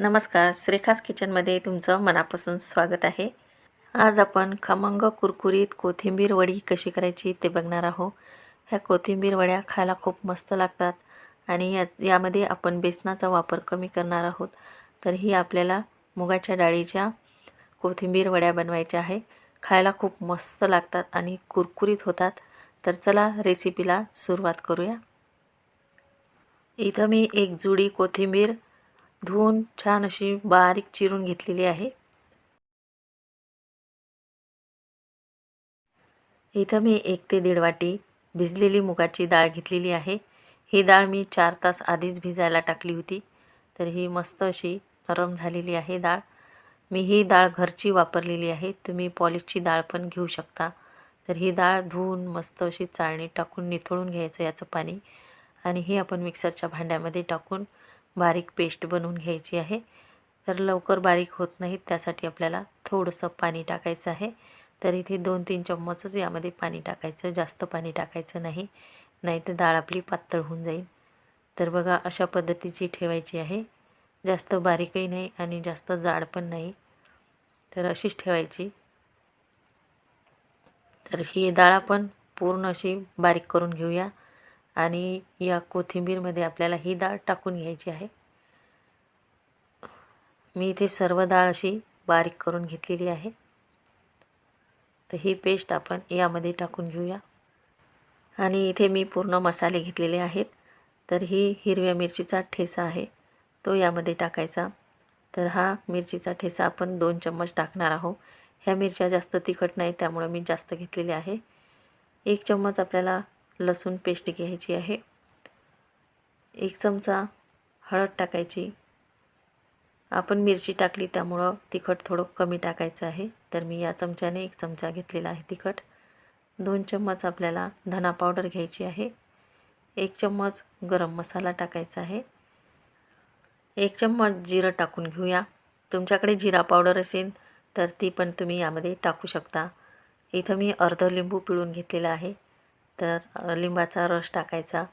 नमस्कार श्रेखास किचनमध्ये तुमचं मनापासून स्वागत आहे. आज आपण खमंग कुरकुरीत कोथिंबीर वडी कशी करायची ते बघणार आहोत. ह्या कोथिंबीर वड्या खायला खूप मस्त लागतात आणि या यामध्ये आपण बेसनाचा वापर कमी करणार आहोत. तर ही आपल्याला मुगाच्या डाळीच्या कोथिंबीर वड्या बनवायच्या आहे. खायला खूप मस्त लागतात आणि कुरकुरीत होतात. तर चला रेसिपीला सुरुवात करूया. इथं मी एक जुडी कोथिंबीर धुवून छान अशी बारीक चिरून घेतलेली आहे. इथं मी एक ते दीड वाटी भिजलेली मुगाची डाळ घेतलेली आहे. ही डाळ मी चार तास आधीच भिजायला टाकली होती. तर ही मस्त अशी नरम झालेली आहे डाळ. मी ही डाळ घरची वापरलेली आहे. तुम्ही पॉलिशची डाळ पण घेऊ शकता. तर ही डाळ धुवून मस्त अशी चाळणी टाकून निथळून घ्यायचं याचं पाणी. आणि हे आपण मिक्सरच्या भांड्यामध्ये टाकून बारीक पेस्ट बनवून घ्यायची आहे. तर लवकर बारीक होत नाहीत त्यासाठी आपल्याला थोडंसं पाणी टाकायचं आहे. तर इथे दोन तीन चम्मचच यामध्ये पाणी टाकायचं जास्त पाणी टाकायचं नाही. नाही तर डाळ आपली पातळ होऊन जाईल. तर बघा अशा पद्धतीची ठेवायची आहे. जास्त बारीकही नाही आणि जास्त जाड पण नाही. तर अशीच ठेवायची. तर ही डाळ आपण पूर्ण अशी बारीक करून घेऊया. आणि या कोथिंबीरमध्ये आपल्याला ही डाळ टाकून घ्यायची आहे. मी इथे सर्व डाळ अशी बारीक करून घेतलेली आहे. तर ही पेस्ट आपण यामध्ये टाकून घेऊया. आणि इथे मी पूर्ण मसाले घेतलेले आहेत. तर ही हिरव्या मिरचीचा ठेसा आहे. तो यामध्ये टाकायचा. तर हा मिरचीचा ठेसा आपण दोन चम्मच टाकणार आहोत. ह्या मिरच्या जास्त तिखट नाही त्यामुळं मी जास्त घेतलेली आहे. एक चम्मच आपल्याला लसूण पेस्ट घ्यायची आहे. एक चमचा हळद टाकायची. आपण मिरची टाकली त्यामुळं तिखट थोडं कमी टाकायचं आहे. तर मी या चमच्याने एक चमचा घेतलेला आहे तिखट. दोन चम्मच आपल्याला धना पावडर घ्यायची आहे. एक चम्मच गरम मसाला टाकायचा आहे. एक चम्मच जिरं टाकून घेऊया. तुमच्याकडे जिरा पावडर असेल तर ती पण तुम्ही यामध्ये टाकू शकता. इथं मी अर्ध लिंबू पिळून घेतलेला आहे. तर लिंबाचा रस टाकायचा.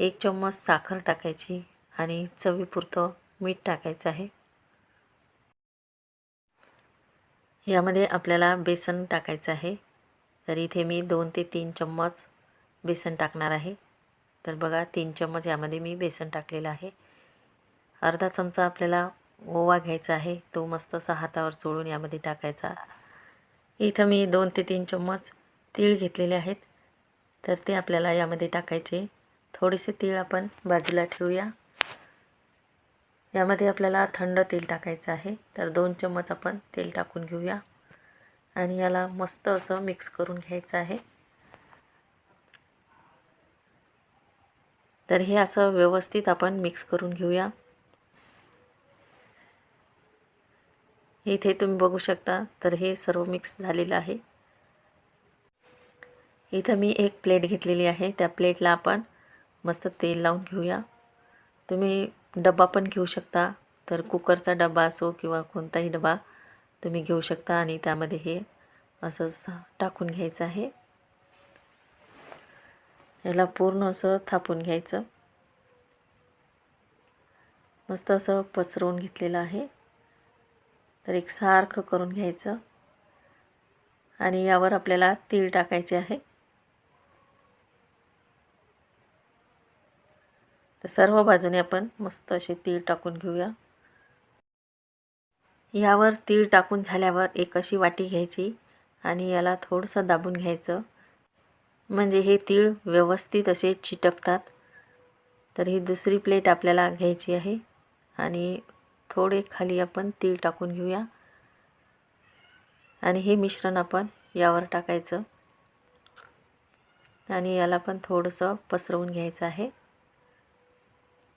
एक चम्मच साखर टाकायची आणि चवीपुरतं मीठ टाकायचं आहे. यामध्ये आपल्याला बेसन टाकायचं आहे. तर इथे मी दोन ते तीन चम्मच बेसन टाकणार आहे. तर बघा तीन चम्मच यामध्ये मी बेसन टाकलेलं आहे. अर्धा चमचा आपल्याला ओवा घ्यायचा आहे. तो मस्त असा हातावर चोळून यामध्ये टाकायचा. इथं मी दोन ते तीन चम्मच तीळ घेतलेले आहेत. तर ते आपल्याला यामध्ये टाकायचे. थोडेसे तीळ आपण बाजूला ठेवूया. यामध्ये आपल्याला थंड तेल टाकायचं आहे. तर दोन चम्मच आपण तेल टाकून घेऊया. आणि याला मस्त असं मिक्स करून घ्यायचं आहे. तर हे असं व्यवस्थित आपण मिक्स करून घेऊया. इथे तुम्ही बघू शकता तर हे सर्व मिक्स झालेलं आहे. इथं मी एक प्लेट घेतलेली आहे. त्या प्लेटला आपण मस्त तेल लावून घेऊया. तुम्ही डबा पण घेऊ शकता. तर कुकरचा डबा असो किंवा कोणताही डबा तुम्ही घेऊ शकता आणि त्यामध्ये हे असंच टाकून घ्यायचं आहे. याला पूर्ण असं थापून घ्यायचं. मस्त असं पसरवून घेतलेलं आहे. तर एक सारखं करून घ्यायचं. आणि यावर आपल्याला तीळ टाकायचे आहे. तर सर्व बाजूने आपण मस्त असे तीळ टाकून घेऊया. यावर तीळ टाकून झाल्यावर एक अशी वाटी घ्यायची आणि याला थोडंसं दाबून घ्यायचं. म्हणजे हे तीळ व्यवस्थित असे चिटकतात. तर ही दुसरी प्लेट आपल्याला घ्यायची आहे. आणि थोडे खाली आपण तीळ टाकून घेऊया. आणि हे मिश्रण आपण यावर टाकायचं. आणि याला पण थोडंसं पसरवून घ्यायचं आहे.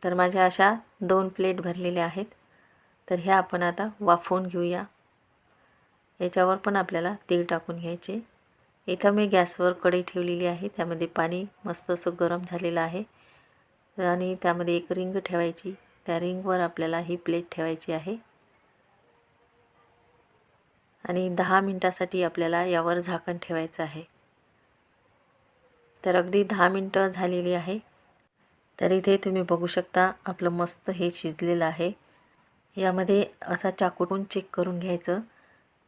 तर माझ्या अशा दोन प्लेट भरलेल्या आहेत. तर ह्या आपण आता वाफवून घेऊया. याच्यावर पण आपल्याला तीळ टाकून घ्यायचे. इथं मी गॅसवर कढई ठेवलेली आहे. त्यामध्ये पाणी मस्त असं गरम झालेलं आहे. आणि त्यामध्ये एक रिंग ठेवायची. त्या रिंगवर आपल्याला ही प्लेट ठेवायची आहे. आणि दहा मिनटासाठी आपल्याला यावर झाकण ठेवायचं आहे. तर अगदी दहा मिनटं झालेली आहे. तर इथे तुम्ही बघू शकता आपलं मस्त हे शिजलेलं आहे. यामध्ये असा चाकूटून चेक करून घ्यायचं.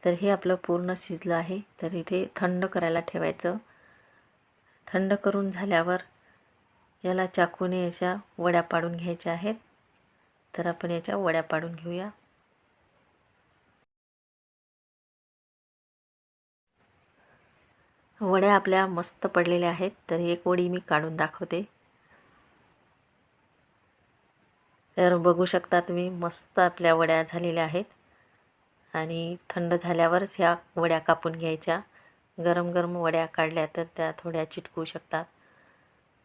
तर हे आपलं पूर्ण शिजलं आहे. तर इथे थंड करायला ठेवायचं. थंड करून झाल्यावर याला चाकूने याच्या वड्या पाडून घ्यायच्या आहेत. तर आपण याच्या वड्या पाडून घेऊया. वड्या आपल्या मस्त पडलेल्या आहेत. तर एक वडी मी काढून दाखवते. तर बघू शकता तुम्ही मस्त आपल्या वड्या झालेल्या आहेत. आणि थंड झाल्यावरच ह्या वड्या कापून घ्यायच्या. गरम गरम वड्या काढल्या तर त्या थोड्या चिटकू शकतात.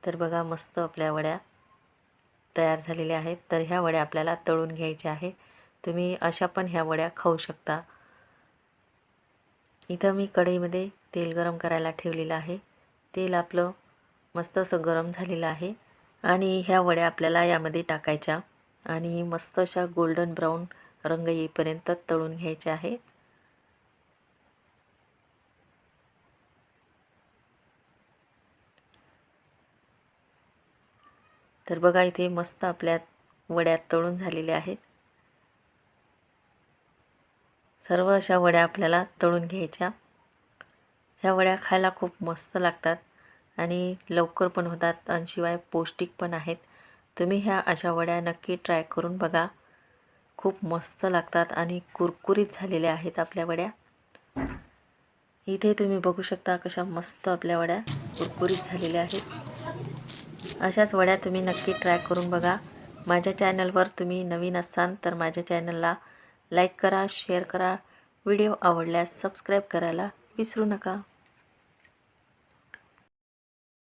तर बघा मस्त आपल्या वड्या तयार झालेल्या आहेत. तर ह्या वड्या आपल्याला तळून घ्यायच्या आहे तुम्ही अशा पण ह्या वड्या खाऊ शकता. इथं मी कढईमध्ये तेल गरम करायला ठेवलेलं आहे. तेल आपलं मस्त असं गरम झालेलं आहे. आणि ह्या वड्या आपल्याला यामध्ये टाकायच्या. आणि मस्त अशा गोल्डन ब्राऊन रंग येईपर्यंत तळून घ्यायच्या आहेत. तर बघा इथे मस्त आपल्या वड्या तळून झालेल्या आहेत. सर्व अशा वड्या आपल्याला तळून घ्यायच्या. ह्या वड्या खायला खूप मस्त लागतात आणि लवकर पण होतात आणि शिवाय पौष्टिक पण आहेत. तुम्ही ह्या अशा वड्या नक्की ट्राय करून बघा. खूप मस्त लागतात आणि कुरकुरीत झालेल्या आहेत आपल्या वड्या. इथे तुम्ही बघू शकता कशा मस्त आपल्या वड्या कुरकुरीत झालेल्या आहेत. अशाच वड्या तुम्ही नक्की ट्राय करून बघा. माझ्या चॅनलवर तुम्ही नवीन असाल तर माझ्या चॅनलला लाईक करा शेअर करा. व्हिडिओ आवडल्यास सबस्क्राईब करायला विसरू नका.